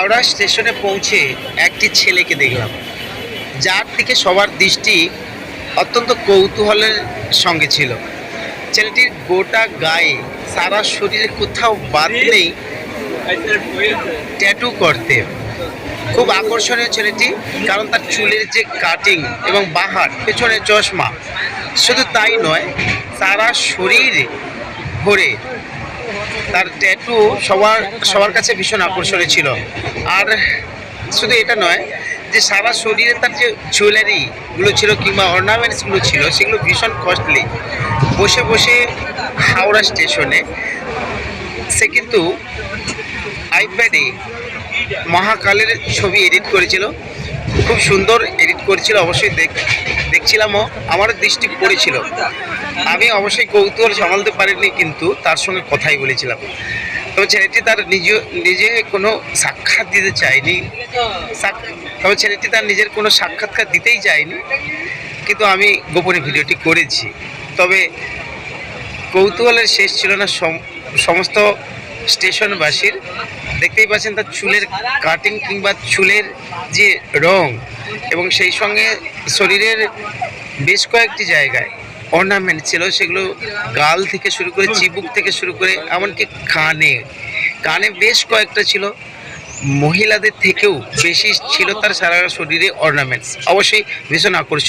হাওড়া স্টেশনে পৌঁছে একটি ছেলেকে দেখলাম। যার দিকে সবার দৃষ্টি অত্যন্ত কৌতূহলের সঙ্গে ছিল। ছেলেটির গোটা গায়ে সারা শরীরে কোথাও বাদ নেই। ট্যাটু করতে। খুব আকর্ষণীয় ছেলেটি, কারণ তার চুলের যে কাটিং এবং বাহার, পেছনে চশমা, শুধু তাই নয়, সারা শরীর ভরে তার ট্যাটু সবার সবার কাছে ভীষণ আকর্ষণীয় ছিল। আর শুধু এটা নয়, যে সারা শরীরে তার যে জুয়েলারিগুলো ছিল কিংবা অর্নামেন্টসগুলো ছিল, সেগুলো ভীষণ কস্টলি বসে বসে হাওড়া স্টেশনে সে কিন্তু আইপ্যাডে মহাকালের ছবি এডিট করেছিল। খুব সুন্দর এডিট করেছিল, অবশ্যই দেখ দেখছিলামও, আমার দৃষ্টি পড়েছিল। আমি অবশ্যই কৌতূহল সামালতে পারিনি, কিন্তু তার সঙ্গে কথাই বলেছিলাম। তবে ছেলেটি তার নিজ নিজে কোনো সাক্ষাৎ দিতে চায়নি। তবে ছেলেটি তার নিজের কোনো সাক্ষাৎকার দিতেই চায়নি, কিন্তু আমি গোপনে ভিডিওটি করেছি। তবে কৌতূহলের শেষ ছিল না সম- সমস্ত স্টেশনবাসীর দেখতেই পাচ্ছেন তার চুলের কাটিং কিংবা চুলের যে রং এবং সেই সঙ্গে শরীরের বেশ কয়েকটি জায়গায় অর্নামেন্ট ছিল, সেগুলো গাল থেকে শুরু করে চিবুক থেকে শুরু করে এমনকি কানে। কানে বেশ কয়েকটা ছিল, মহিলাদের থেকেও বেশি ছিল তার সারা শরীরে অর্নামেন্টস অবশ্যই ভীষণ আকর্ষণ